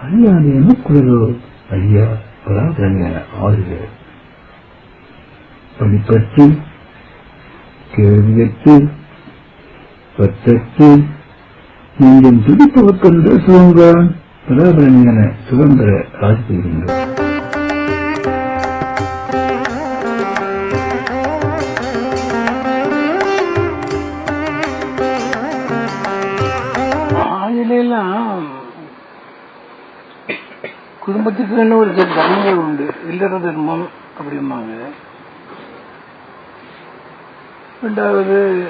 அல்லாது எனக்குள்ளதோ ஐயா பராதரங்க ஆறுக. படிப்பற்று கேள்வியற்று பற்றற்று நீங்கள் துடிப்பவர்க்கென்ற சுதந்திர பராபரணியான சுதந்திர ஆட்சி பெறுகின்றோம் குடும்பத்துக்குன்னு ஒரு சில தர்மங்கள் உண்டு? இல்லற தர்மம் அப்படிம்பாங்க. ரெண்டாவது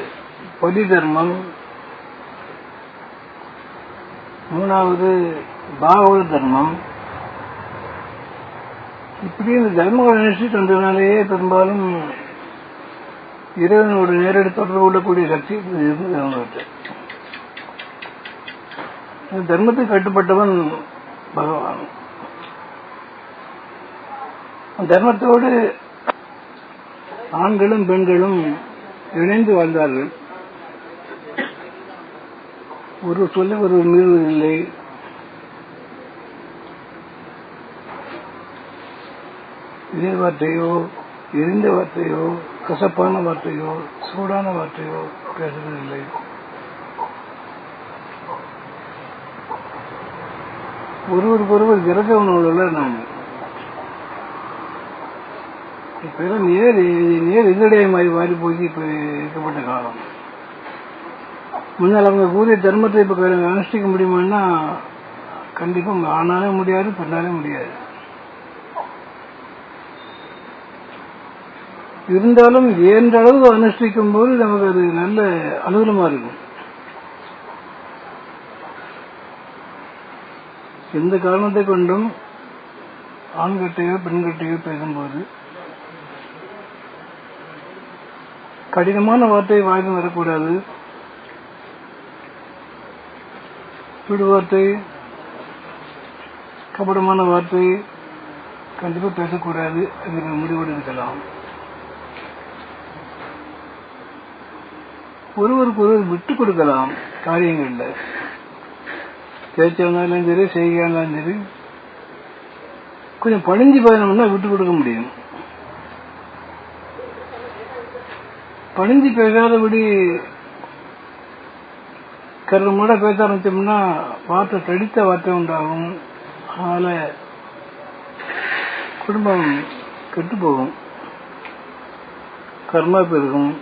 பொதி தர்மம். மூணாவது பாகவத தர்மம். இப்படி இந்த தர்மங்கள் அனுஷ்டிட்டு வந்ததுனாலேயே பெரும்பாலும் இறைவனோட நேரடி தொடர்பு கொள்ளக்கூடிய சக்தி இருந்தது தர்மத்துக்கு கட்டுப்பட்டவன் பகவான். தர்மத்தோடு ஆண்களும் பெண்களும் இணைந்து வாழ்ந்தார்கள். ஒரு சொல்ல ஒரு மீறுவதில்லை இதே வார்த்தையோ எரிந்த வார்த்தையோ கசப்பான வார்த்தையோ சூடான வார்த்தையோ பேசுவதில்லை ஒருவருக்கு ஒருவர் இறக்க உணவுல நாங்கள் இப்ப நேர் நேர் எதிரடைய மாதிரி மாறி போய் இப்ப இருக்கப்பட்ட காலம். முன்னால் அவங்க கூறிய தர்மத்தை இப்போ அனுஷ்டிக்க முடியுமான்னா கண்டிப்பாக அவங்க ஆனாலே முடியாது பண்ணாலே முடியாது. இருந்தாலும் ஏன்ற அளவு அனுஷ்டிக்கும் போது நமக்கு அது நல்ல அனுகூலமாக இருக்கும். எந்த காரணத்தை கொண்டும் ஆண்கிட்டையோ பெண்கிட்டையோ பேசும்போது கடினமான வார்த்தை வாய்ந்து வரக்கூடாது. சுடு வார்த்தை கபடமான வார்த்தை கண்டிப்பாக பேசக்கூடாது அதுக்கு முடிவோடு இருக்கலாம் ஒருவருக்கு ஒருவர் விட்டு கொடுக்கலாம் காரியங்களில். பேச்சாலும் இருந்தாலும் சரி செய்கையா இருந்தாலும் சரி கொஞ்சம் பழிஞ்சு பயணம்னா விட்டு கொடுக்க முடியும். பணிந்து பேசாதபடி கரு பேச ஆரம்பிச்சோம்னா வார்த்தை தடித்த வார்த்தை உண்டாகும். அதனால குடும்பம் கெட்டு போகும். கர்மா பெருகும்.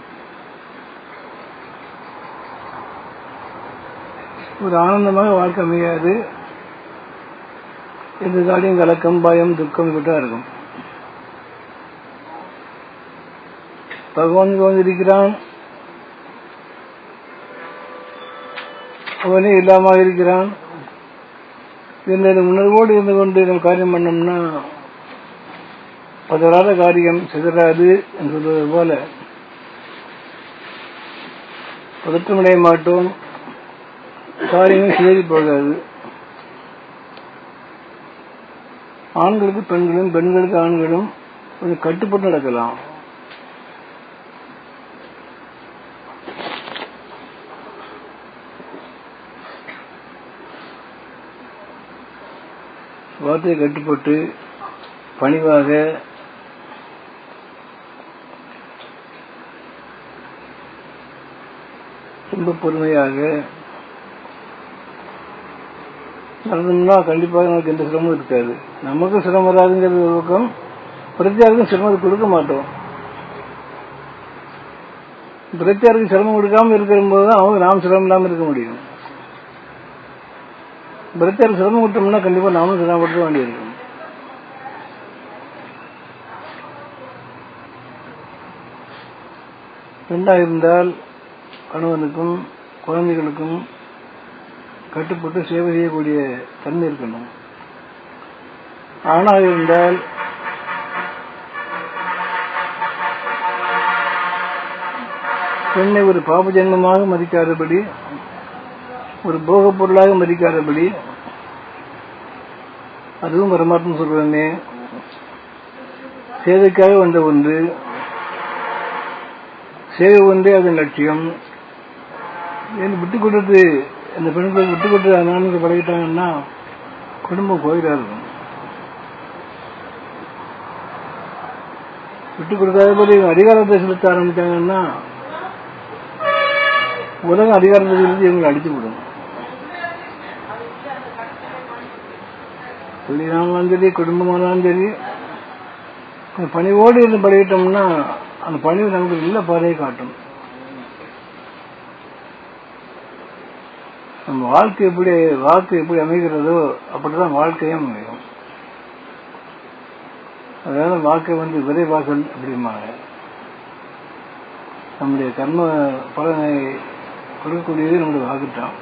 ஒரு ஆனந்தமாக வாழ்க்கை அமையாது. எந்த காலையும் கலக்கம் பயம் துக்கம் இப்படி இருக்கும். பகவான் வந்திருக்கிறான். அவனே இல்லாமல் இருக்கிறான். இந்த உணர்வோடு இருந்து கொண்டு நம்ம காரியம் பண்ணோம்னா பதறாத காரியம் சிதறாது என்று சொல்வது போல. பதற்றமடைய மாட்டோம். காரியமும் சிதறி போகாது. ஆண்களுக்கு பெண்களும் பெண்களுக்கு ஆண்களும் கொஞ்சம் கட்டுப்பட்டு நடக்கலாம். வார்த்தையை கட்டுப்பட்டு பணிவாக ரொம்ப பொறுமையாக நடந்தோம்னா கண்டிப்பாக நமக்கு எந்த சிரமமும் இருக்காது. நமக்கும் சிரமம் வராதுங்கிறது ஒரு பக்கம் பிரத்தியாருக்கும் சிரமம் கொடுக்க மாட்டோம். பிரத்தியாருக்கு சிரமம் கொடுக்காம இருக்கிற போது தான் அவங்க நாம் சிரமம் இல்லாமல் இருக்க முடியும். பிரத்தியாருக்கு சிரமம் விட்டோம்னா கண்டிப்பா நாமும் சிரமப்படுத்த வேண்டியிருக்கும். பெண்ணா இருந்தால் கணவனுக்கும் குழந்தைகளுக்கும் கட்டுப்பட்டு சேவை செய்யக்கூடிய தன்மை இருக்கணும். ஆணாக இருந்தால் பெண்ணை ஒரு பாப ஜென்மமாக மதிக்காதபடி ஒரு போக பொருளாக மதிக்காதபடி அதுவும் பரமாத்மன் சொல்றனே சேவைக்காக வந்த ஒன்று. சேவை ஒன்றே அதன் லட்சியம். ஏன் விட்டு கொடுத்து அந்த பெண்கள் விட்டு கொடுத்து அதனால பழகிட்டாங்கன்னா குடும்பம் போயிடாது. இருக்கும் விட்டு கொடுக்காதபடி அதிகாரத்தை செலுத்த ஆரம்பிச்சாங்கன்னா உலகம் அதிகாரத்தை செலுத்தி இவங்களை அடித்து விடும் பிள்ளைனாலும் சரி குடும்பமானாலும் சரி பணிவோடு இருந்து பழகிட்டோம்னா அந்த பணிவு நமக்கு நல்ல பாதையை காட்டும். நம்ம வாழ்க்கை எப்படி வாழ்க்கை எப்படி அமைகிறதோ அப்படிதான் வாழ்க்கையும் அமையும். அதனால வாழ்க்கை வந்து விரைவாசல் அப்படிம்பாங்க. நம்முடைய கர்ம பலனை கொடுக்கக்கூடியது நம்முடைய வாக்குத்தான்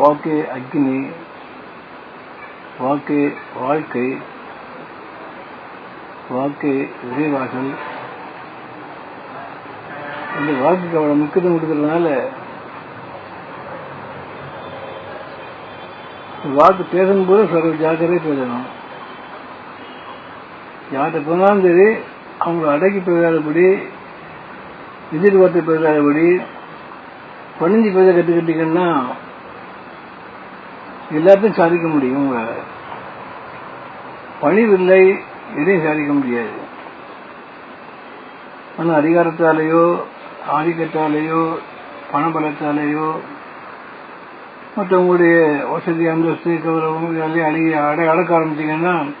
வாக்கே அக்னி வாக்கு வாழ்க்கை வாக்கே விரைவாகல். இந்த வாக்குக்கு அவ்வளோ முக்கியத்துவம் கொடுக்கறதுனால வாக்கு பேசும்போது சர்வ ஜாக்கிரதை பேசணும். யார்கிட்ட போனாலும் சரி அவங்களை அடக்கி பேசாதபடி எதிர்பார்த்து பேசாதபடி பணிஞ்சு பேச கற்றுக்கிட்டீங்கன்னா எல்லாத்தையும் சாதிக்க முடியும். உங்களால பணிவில்லை எதையும் சாதிக்க முடியாது. ஆனால் அதிகாரத்தாலேயோ ஆதிக்கத்தாலேயோ பணபலத்தாலேயோ மற்றவங்களுடைய வசதி அந்தஸ்து கௌரவம் இதெல்லாம் அடங்கி அடை அடக்க ஆரம்பிச்சீங்கன்னா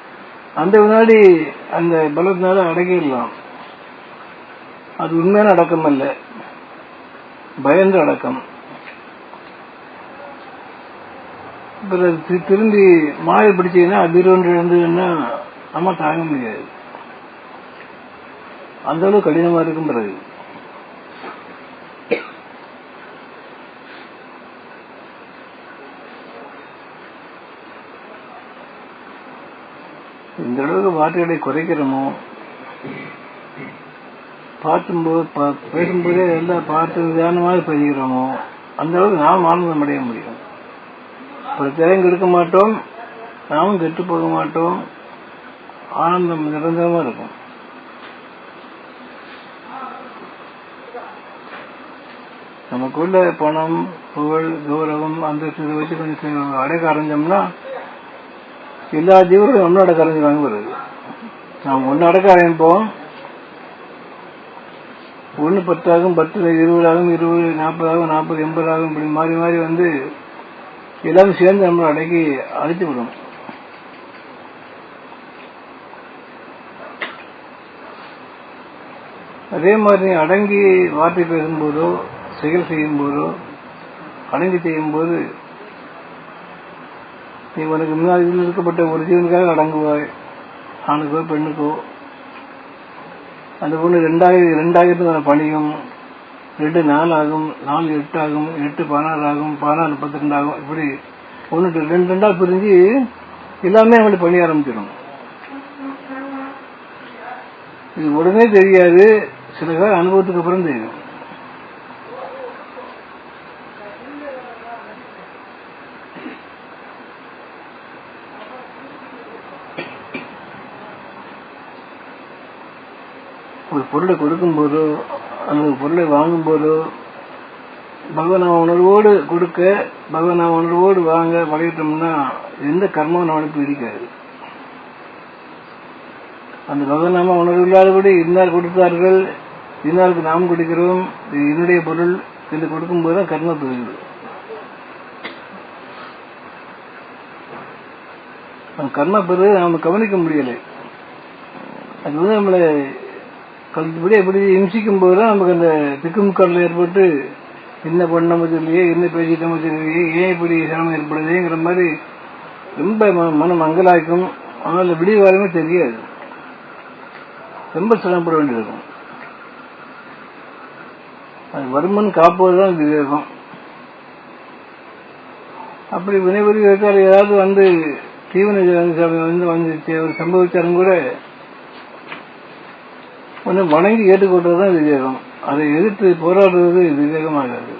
அந்த வினாடி அந்த பலத்தினால அடங்கிடலாம். அது உண்மையான அடக்கம் அல்ல. பயந்த அடக்கம். பிறகு திரும்பி மாயை பிடிச்சீங்கன்னா அதிர்வொன்று இருந்ததுன்னா நம்ம தாங்க முடியாது. அந்த அளவு கடினமா இருக்கும் பிறகு. இந்த அளவுக்கு வார்த்தைகளை குறைக்கிறோமோ? பார்க்கும்போது பேசும்போதே எல்லாம் பார்த்து நிதானமாக பேசுகிறோமோ அந்த அளவுக்கு நாம் ஆனந்தம் அடைய முடியும். பிரச்சனையும் கெடுக்க மாட்டோம் நாமும் கெட்டு போக மாட்டோம். ஆனந்தம் நிரந்தரமா இருக்கும். நமக்குள்ள பணம் புகழ் கௌரவம் அந்தஸ்து இதை வச்சு கொஞ்சம் அடக்க அரைஞ்சோம்னா எல்லா ஜீவர்களும் ஒன்னும் அடக்க ஆரம்பிச்சிருவாங்க பிறகு நாம் ஒன்னு அடக்க ஆரம்பிப்போம். ஒன்று பத்தாகும் பத்து இருபதாகும் இருபது நாற்பதாகும் நாற்பது எண்பதாகும் இப்படி மாறி மாறி வந்து எல்லாரும் சேர்ந்து நம்மளை அடக்கி அழைத்து விடும். அதே மாதிரி நீ அடங்கி வார்த்தை பேசும்போதோ செயல் செய்யும் போதோ அடங்கி செய்யும் போது நீ உனக்கு முன்னாடி இருக்கப்பட்ட ஒரு ஜீவனுக்காக அடங்குவாய். ஆணுக்கோ பெண்ணுக்கோ. அந்த பொண்ணு ரெண்டாயிரம் ரெண்டாயிரத்து வர பணியும் ரெண்டு நாலு ஆகும் நாலு எட்டு ஆகும் எட்டு பதினாறு ஆகும் பதினாறு முப்பத்தி ரெண்டு ஆகும் இப்படி ஒன்று ரெண்டு ரெண்டா பிரிஞ்சு எல்லாமே அவங்களுக்கு பண்ணி ஆரம்பிச்சிடும். இது உடனே தெரியாது. சில பேர் அனுபவத்துக்கு அப்புறம் தெரியும். ஒரு பொருளை கொடுக்கும்போதோ அந்த பொருளை வாங்கும்போதோ பகவான் உணர்வோடு கொடுக்க பகவான் உணர்வோடு வாங்க பழகிட்டோம்னா எந்த கர்மம் நம்மளுக்கு இருக்காது அந்த பகவநாம உணர்வு இல்லாதபடி இன்னார் கொடுத்தார்கள் இன்னாருக்கு நாம் கொடுக்கிறோம் இது என்னுடைய பொருள் என்று கொடுக்கும்போது தான் கர்ம தொழில். அந்த கர்ம பெறுவது நாம் கவனிக்க முடியலை. அது வந்து நம்மளை கல்விப்படி எப்படி இம்சிக்கும் போதுதான் நமக்கு அந்த திக்குமுக்கல் ஏற்பட்டு என்ன பண்ணமோ தெரியலையே என்ன பேசிட்டமோ தெரியலையே ஏன் இப்படி சிரமம் ஏற்படுதுங்கிற மாதிரி ரொம்ப மனம் மங்கலாய்க்கும். அதனால் விடிய வாரமே தெரியாது. ரொம்ப சிரமப்பட வேண்டியிருக்கும். அது வருமன் காப்பதுதான் விவேகம். அப்படி வினைபுரி இருக்கார் ஏதாவது வந்து தீவன வந்து வந்து ஒரு சம்பவிச்சாலும் கூட கொஞ்சம் வணங்கி ஏற்றுக்கொள்றதுதான் விவேகம். அதை எதிர்த்து போராடுவது விவேகமாகாது.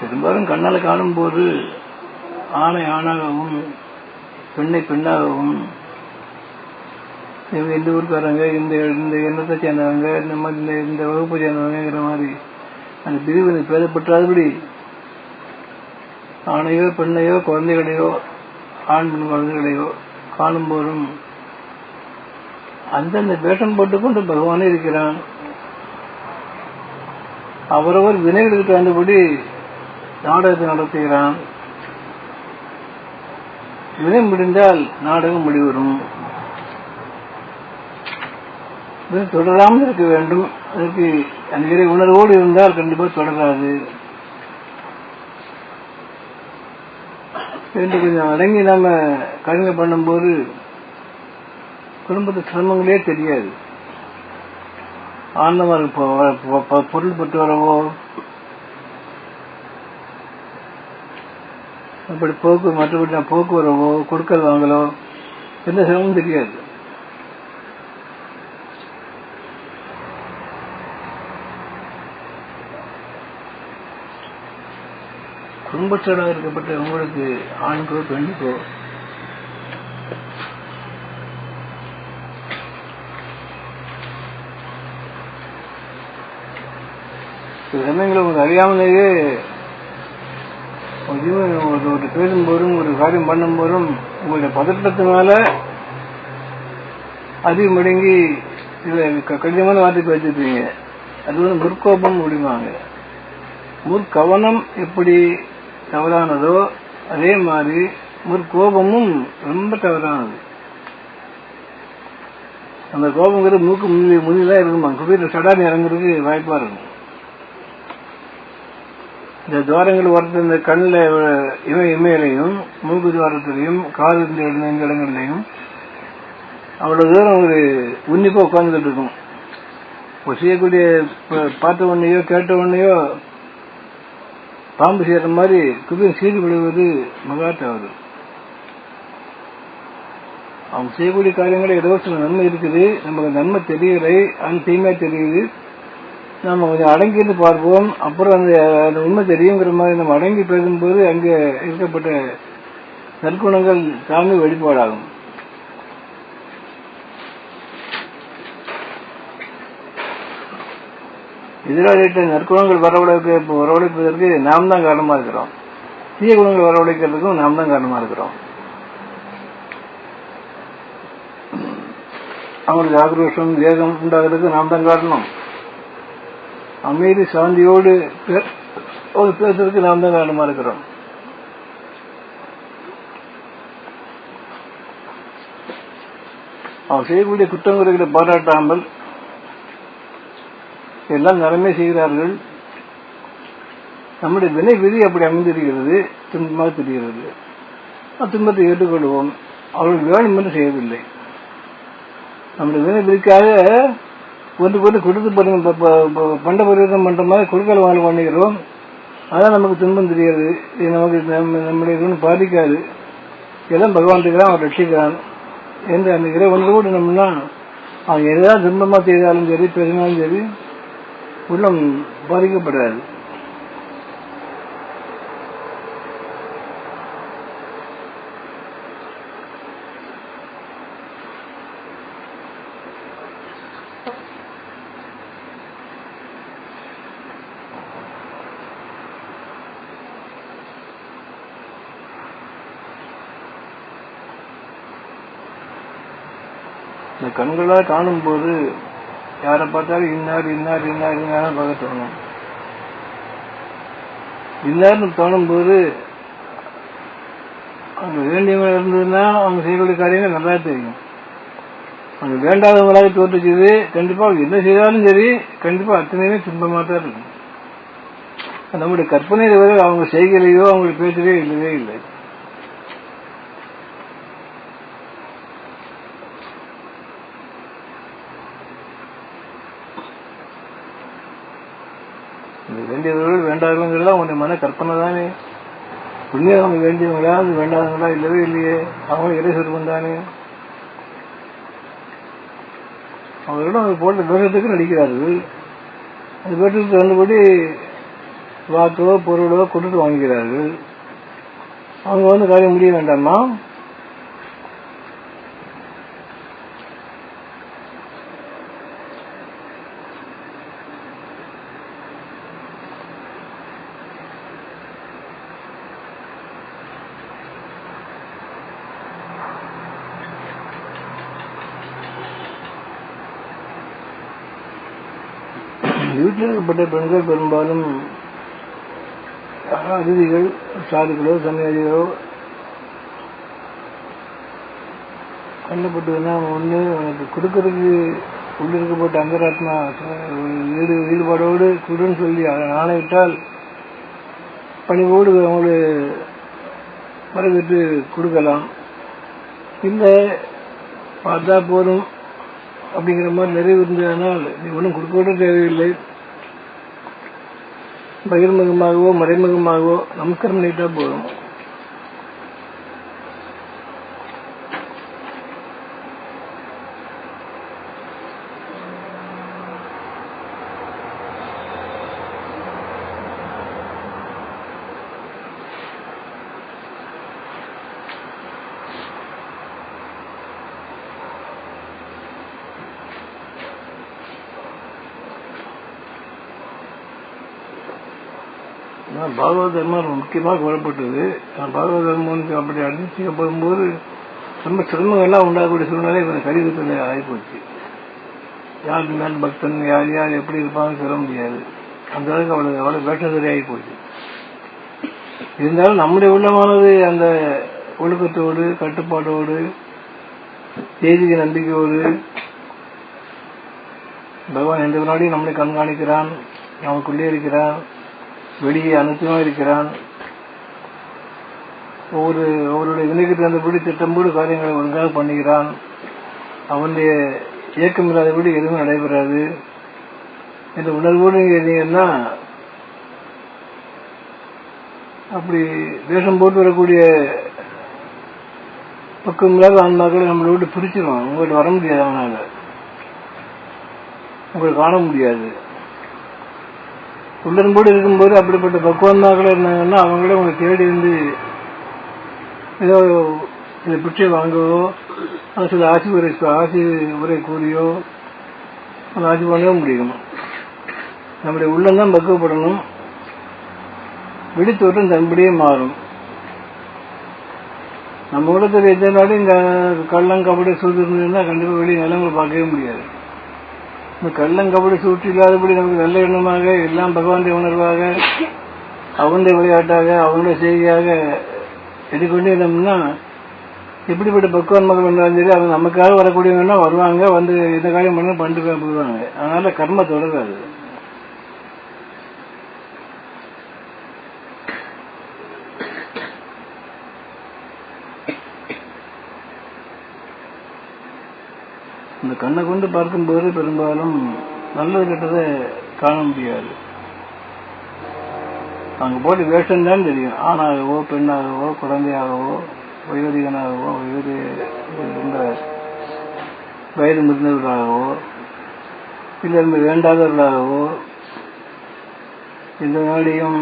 பெரும்பாலும் கண்ணால் காணும்போது ஆணை ஆணாகவும் பெண்ணை பெண்ணாகவும் இந்த ஊருக்காரங்க இந்த இந்த எண்ணத்தை சேர்ந்தவங்க இந்த மாதிரி இந்த இந்த வகுப்பை சேர்ந்தவங்கிற மாதிரி. அந்த பிரிவு பேதப்பட்டாதபடி ஆணையோ பெண்ணையோ குழந்தைகளையோ ஆண் பெண் குழந்தைகளையோ காணும்போதும் அந்தந்த வேஷம் போட்டுக்கொண்டு பகவானே இருக்கிறான். அவரவர் வினைகளுக்கு தகுந்தபடி நாடகத்தை நடத்துகிறான். வினை முடிந்தால் நாடகம் முடிவரும். அது தொடராமல் இருக்க வேண்டும். அதற்கு அந்த இறை உணர்வோடு இருந்தால் கண்டிப்பாக தொடராது. என்று கொஞ்சம் அடங்கி நாம கடுமை பண்ணும்போது குடும்பத்து சிரமங்களே தெரியாது. ஆண்டவருக்கு பொருள் பெற்று வரவோ அப்படி போக்கு மற்றபடி நான் போக்கு வரவோ கொடுக்கல் வாங்கலோ எந்த சிரமமும் தெரியாது. துன்பச்சலாக இருக்கப்பட்ட உங்களுக்கு ஆண்கோ பெண்ணுக்கோ சில சமயங்களில் உங்களுக்கு அறியாமலேயே ஒரு ஒரு ஒரு பேசும்போதும் ஒரு காரியம் பண்ணும்போதும் உங்களுடைய பதட்டத்தினால அதிக மடங்கி சில கடினமான வார்த்தைக்கு வச்சிருப்பீங்க அது வந்து முற்கோபம் முடிவாங்க முற்கவனம் எப்படி தவறானதோ அதே மாதிரி முற்கோபமும் ரொம்ப தவறானது. அந்த கோபங்கிறது மூக்கு முன்னி முன்னிலாம் இருக்குமா? குபீர சடான் இறங்குறதுக்கு வாய்ப்பா இருக்கும். இந்த துவாரங்கள் வரது இந்த கண்ணில் இமை இமையிலையும் மூக்கு துவாரத்திலையும் காது இந்த இடங்கள்லையும் அவ்வளவு தூரம் ஒரு உன்னிப்பா உட்கார்ந்துட்டு இருக்கும். இப்போ செய்யக்கூடிய பார்த்த உடனேயோ கேட்ட உடனேயோ பாம்பு செய்யற மாதிரி குதிரை சீடு விழுவது மகா தவறு. அவங்க செய்யக்கூடிய காரியங்கள் ஏதோ சில நன்மை இருக்குது. நமக்கு நன்மை தெரியலை அது தீமை தெரியுது. நம்ம கொஞ்சம் அடங்கிட்டு பார்ப்போம். அப்புறம் அந்த அந்த உண்மை தெரியுங்கிற மாதிரி நம்ம அடங்கி பேசும்போது அங்கே இருக்கப்பட்ட நற்குணங்கள் தாழ்ந்து வெளிப்பாடாகும். எதிராளிகிட்ட நற்குணங்கள் வரவழைக்க வரவழைப்பதற்கு நாம் தான் காரணமா இருக்கிறோம். தீய குணங்கள் வரவழைக்கிறதுக்கும் நாம் தான் காரணமா இருக்கிறோம். அவங்களுக்கு ஆக்ரோஷம் வேகம் உண்டாகிறதுக்கு நாம் தான் காரணம். அமைதி சாந்தியோடு பே- ஒரு பேசுறதுக்கு நாம் தான் காரணமா இருக்கிறோம். அவன் செய்யக்கூடிய குற்றங்குறைகளை பாராட்டாமல் எல்லாம் நலமே செய்கிறார்கள். நம்முடைய வினை விதி அப்படி அமைந்திருக்கிறது. துன்பமாக தெரிகிறது. துன்பத்தை ஏற்றுக்கொள்வோம். அவர்கள் வேணும் என்று செய்யவில்லை. நம்முடைய வினை விதிக்காக ஒன்று கொண்டு கொடுத்து பணி- பண்ட பரிவர்த்தம் பண்ற மாதிரி கொடுக்கல் வாங்க பண்ணுகிறோம். அதான் நமக்கு துன்பம் தெரியாது இது நமக்கு நம்ம- நம்முடைய குணம் பாதிக்காது. எல்லாம் பகவான் இருக்கிறான் அவன் ரட்சிக்கிறான் என்று அந்த இறைவனோடு நம்மனா அவன் எதாவது துன்பமாக செய்தாலும் சரி பெருமாலும் சரி உள்ளம் பாதிக்கப்படாது. இந்த கண்களால் காணும்போது யாரை பார்த்தாலும் இன்னார் இன்னார் இன்னார் இன்னார் பார்க்க தோணும். இன்னார்னு தோணும்போது அவங்க வேண்டியவங்க இருந்ததுன்னா அவங்க செய்யக்கூடிய காரியங்கள் நல்லா தெரியும். அவங்க வேண்டாதவங்களாக தோற்றுச்சுது கண்டிப்பாக அவங்க என்ன செய்தாலும் சரி கண்டிப்பாக அத்தனையுமே துன்பமாக தான் இருக்கும். நம்முடைய கற்பனையில வரை அவங்க செய்கிறையோ அவங்க பேச்சலையோ இல்லவே இல்லை. மன கற்பனை தானே? புண்ணியம் வேண்டியவங்களா அது வேண்டாதவங்களா? இல்லவே இல்லையே. அவங்க இறை சொருபம் தானே அவர்களிடம் அவங்க போட்ட வேஷத்துக்கு நடிக்கிறார்கள். அந்த வேஷத்துக்கு தகுந்தபடி வாக்கோ பொருளோ கொடுத்து வாங்குகிறார்கள். அவங்க வந்து காரியம் முடிய வேண்டாமா? வீட்டில் பெண்கள் பெரும்பாலும் அதிதிகள் சாதுகளோ சன்னியாதிகளோ கண்ணப்பட்டதுன்னா ஒன்று உனக்கு கொடுக்கறதுக்கு உள்ளிருக்கப்பட்ட அந்தராத்மா ஈடு ஈடுபாடோடு கொடுன்னு சொல்லி அதை நாணையிட்டால் பணிவோடு அவங்களை வரவேற்று கொடுக்கலாம். இல்லை பார்த்தா போதும் அப்படிங்கிற மாதிரி நிறைவு இருந்ததுனால் நீ ஒன்றும் கொடுக்க கூட தேவையில்லை. பகிர்முகமாகவோ மறைமுகமாகவோ நமஸ்காரம் பண்ணிட்டா போதும் நான் பாகவத தர்மம் முக்கியமாக கூறப்பட்டது பாகவத தர்மம் அப்படி அடிச்சு போகும்போது ரொம்ப சிரமங்கள்லாம் உண்டாகக்கூடிய சூழ்நிலை இவன் கடிதத்தில் ஆகிப்போச்சு. யார் மேல் பக்தன் யார் யார் எப்படி இருப்பாங்கன்னு சொல்ல முடியாது. அந்த அளவுக்கு அவளுக்கு அவ்வளவு வேஷம் சரியாகி போச்சு. இருந்தாலும் நம்முடைய உள்ளமானது அந்த ஒழுக்கத்தோடு கட்டுப்பாடோடு தேதிக நம்பிக்கையோடு பகவான் எந்த முன்னாடியும் நம்மளை கண்காணிக்கிறான் நமக்குள்ளே இருக்கிறான். வெளியே அனைத்துமா இருக்கிறான். ஒவ்வொரு அவருடைய வினைக்கு தகுந்தபடி திட்டம்போடு காரியங்களை ஒழுங்காக பண்ணுகிறான். அவனுடைய இயக்கம் இல்லாதபடி எதுவும் நடைபெறாது. இந்த உணர்வோடு நீங்க இருந்தீங்கன்னா அப்படி வேஷம் போட்டு வரக்கூடிய பக்கமில்லாத ஆன்மாக்களை நம்மளை விட்டு பிரிச்சிருவான். உங்கள்கிட்ட வர முடியாது அவனால். உங்களை காண முடியாது. உள்ளன்போடு இருக்கும்போது அப்படிப்பட்ட பக்குவந்தாக்கள் இருந்தாங்கன்னா அவங்களே உங்களை தேடி வந்து ஏதோ சில பிச்சை வாங்கவோ சில ஆட்சி உரை ஆட்சி உரை கூறியோ அந்த ஆட்சி வாங்கவே முடியும். நம்முடைய உள்ளந்தான் பக்குவப்படணும். விழித்தோட்டம் தன்படியே மாறும். நம்ம உலகத்தில் எந்த நாடும் இந்த கள்ளம் கபடி சூடு இருந்ததுன்னா கண்டிப்பாக வெளியே நிலங்களை பார்க்கவே முடியாது. இந்த கள்ளங்கபடி சூட்டு இல்லாதபடி நமக்கு நல்ல எண்ணமாக எல்லாம் பகவானுடைய உணர்வாக அவனுடைய விளையாட்டாக அவனுடைய செய்தியாக எடுக்கொண்டே இருந்தோம்னா எப்படிப்பட்ட பக்குவான் மக்கள் வந்தாலும் சரி அவங்க நமக்காக வரக்கூடியவங்கன்னா வருவாங்க வந்து எந்த காரியம் பண்ண பண்ணிட்டு போயிடுவாங்க அதனால கர்ம தொடராது. கண்ணை கொண்டு பார்க்கும்போது பெரும்பாலும் நல்லது கெட்டதை காண முடியாது. அங்கே போட்டு வேஷம் தான் தெரியும். ஆணாகவோ பெண்ணாகவோ குழந்தையாகவோ வயோதிகனாகவோ வயோதி இந்த வயது முதிர்ந்தவர்களாகவோ இல்லை வேண்டாதவர்களாகவோ இந்த நாளையும்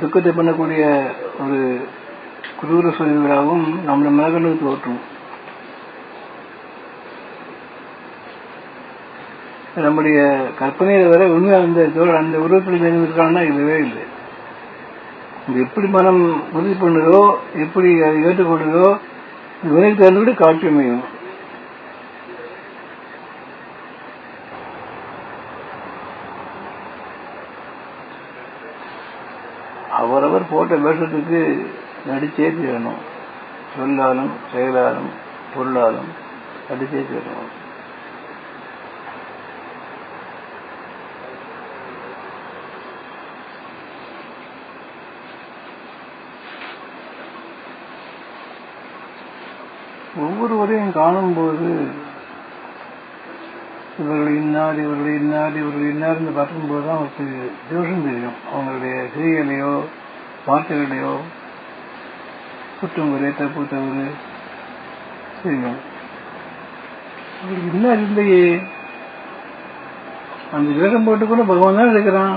துக்கத்தை பண்ணக்கூடிய ஒரு குரூர சொல்லிகளாகவும் நம்முடைய மனக்கண்ணுக்கு தோற்றும். நம்முடைய கற்பனையில வர உண்மையாக அந்த அந்த உருவத்தில் இருக்கான்னா இல்லவே இல்லை. இது எப்படி மனம் உறுதி பண்ணுதோ எப்படி அதை ஏற்றுக்கொள்ளுதோ வினைக்கு தகுந்தபடி காட்சி அமையும். அவரவர் போட்ட வேஷத்துக்கு நடிச்சே தீரணும். சொல்லாலும் செயலாலும் பொருளாலும் நடிச்சே தீரணும். காணும்போது இவர்கள் இன்னார் இவர்கள் இன்னார் இவர்கள் இன்னார்னு பார்க்கும்போது தான் அவருக்கு தோஷம் தெரியும். அவங்களுடைய செய்திகளையோ வார்த்தைகளையோ குற்றம் குறை தப்பு தவறு தெரியும் அவருக்கு இன்னார் இல்லையே. அந்த வேகம் போட்டு கூட பகவான் தான் இருக்கிறான்.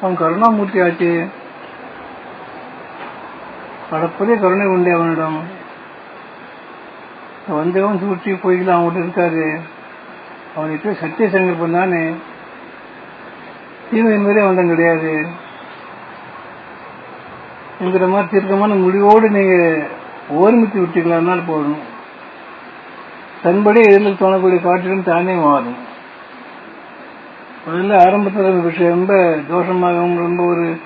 அவன் கருணாமூர்த்தி ஆச்சு. படப்பதே கருணை உண்டே அவனிடம். வந்தவன் சுற்றி போய்க்கலாம் அவன்கிட்ட இருக்காரு அவனுக்கு சத்திய சங்கல்பம் தானே. தீமை என்பதே அவன் கிடையாது. என்கிற மாதிரி தீர்க்கமான முடிவோடு நீங்க ஓர்மித்து விட்டீங்களானால் போதும். தன்படி எதிரில் தோணக்கூடிய காற்றிலும் தானே மாறும். முதல்ல ஆரம்பத்தில் விஷயம் ரொம்ப தோஷமாகவும் ரொம்ப ஒரு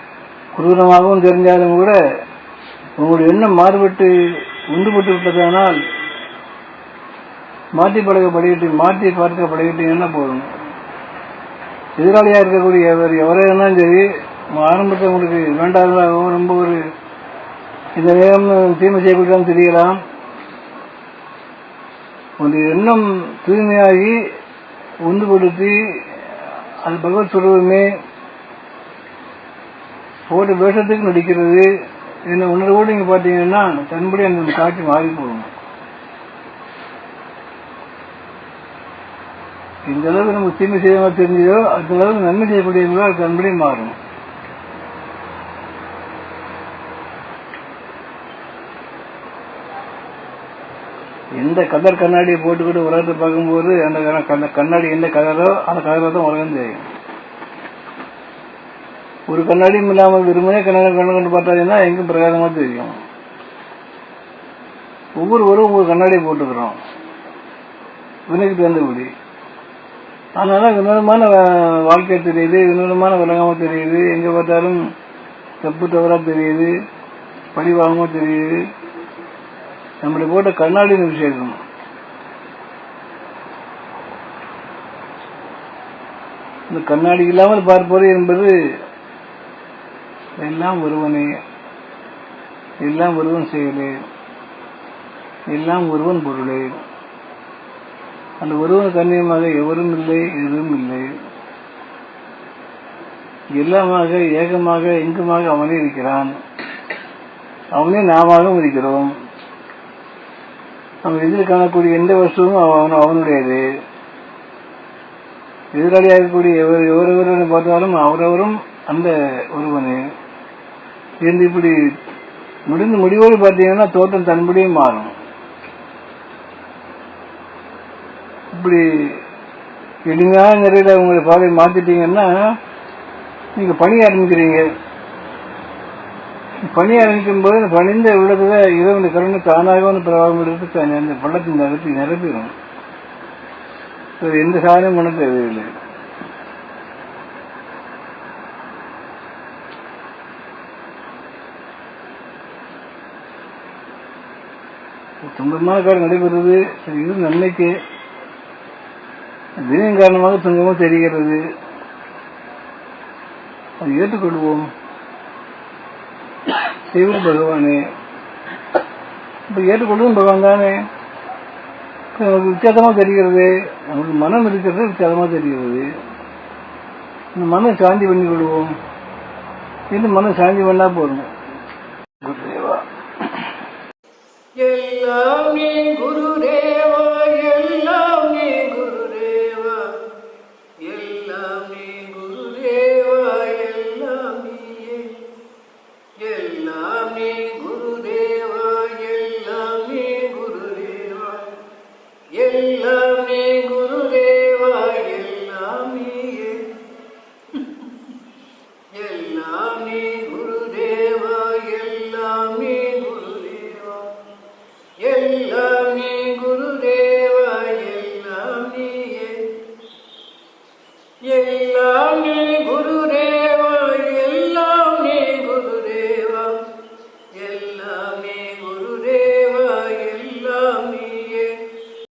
குரூரமாகவும் தெரிஞ்சாலும் கூட உங்களுடைய எண்ணம் மாறுபட்டு உண்டுபட்டு விட்டதானால் மாற்றி பழக பழகிட்டு மாற்றி பார்க்க பழகிட்டீங்கன்னா போதும் எதிராளியாக இருக்கக்கூடிய எவர் எவரே இருந்தாலும் சரி ஆரம்பத்தில் உங்களுக்கு வேண்டாததாகவும் ரொம்ப ஒரு இந்த நேரம் தீமை செய்யக்கூடாதுன்னு தெரியலாம் உங்களுடைய எண்ணம் தூய்மையாகி உந்துபடுத்தி அது பகவத் சுரூபமே போட்டு வேஷத்துக்கு நடிக்கிறது என்ன உணர்வோடு நீங்கள் பார்த்தீங்கன்னா தன்படி அந்த காட்சி மாறி போகும் இந்த அளவுக்கு நமக்கு தீமை செய்யமா தெரிஞ்சதோ அந்த அளவுக்கு நன்மை செய்யக்கூடியவங்களோ அது தன்படி மாறும். எந்த கலர் கண்ணாடியை போட்டுக்கிட்டு உலகத்தை பார்க்கும்போது அந்த கண்ணாடி எந்த கலரோ அந்த கலரோ தான் உலகம் தெரியும். ஒரு கண்ணாடியும் இல்லாமல் வெறுமனே கண்ணாடி கண்ணு கொண்டு பார்த்தாங்கன்னா எங்கும் பிரகாசமாக தெரியும். ஒவ்வொருவரும் ஒவ்வொரு கண்ணாடியை போட்டுக்கிறோம். வினைக்கு தகுந்தபடி. அதனால வினோதமான வாழ்க்கை தெரியுது வினோதமான விலகாம தெரியுது. எங்க பார்த்தாலும் தப்பு தவறா தெரியுது. பழிவாகமா தெரியுது. நம்மளை போட்ட கண்ணாடின்னு விஷயம் இந்த கண்ணாடி இல்லாமல் பார்ப்பது என்பது எல்லாம் ஒருவனே. எல்லாம் ஒருவன் செயலே. எல்லாம் ஒருவன் பொருளே. அந்த ஒருவன் கண்ணியமாக எவரும் இல்லை எதுவும் இல்லை. எல்லாமாக ஏகமாக எங்குமாக அவனே இருக்கிறான். அவனே நாமாகவும் இருக்கிறோம். நம்ம எதிர் காணக்கூடிய எந்த வசுவும் அவன் அவனுடையது. எதிராளியாக இருக்கக்கூடிய எவர் எவரெவரை பார்த்தாலும் அவரவரும் அந்த ஒருவனே. இருந்து இப்படி முடிந்து முடிவோடு பார்த்தீங்கன்னா தோட்டம் தன்படியும் மாறும். இப்படி எளிமையான நிறையில உங்களை பாதை மாற்றிட்டீங்கன்னா நீங்கள் பணி ஆரம்பிக்கிறீங்க. பணி ஆரம்பிக்கும் போது இந்த பணிந்த உள்ளத்துல இறைவனுடைய கருணை தானாக வந்து பிரவாகம் எடுத்து அந்த பள்ளத்தின் நகரத்தை நிரப்பிடும். எந்த சாதனையும் பண்ண தேவையில்லை. துன்பமான காரணம் நடைபெறுவது இது நன்மைக்கு. தினம் காரணமாக துன்பமும் தெரிகிறது. அதை ஏற்றுக்கொள்வோம். செய்வது பகவானே. இப்ப ஏற்றுக்கொள்வதும் பகவான் தானே. நமக்கு வித்தியாசமா தெரிகிறது. நமக்கு மனம் இருக்கிறது வித்தியாசமா தெரிகிறது. இந்த மனம் சாந்தி பண்ணி கொள்வோம். இன்னும் மனம் சாந்தி பண்ணா போதும். குருதேவா. எல்லாமே குரு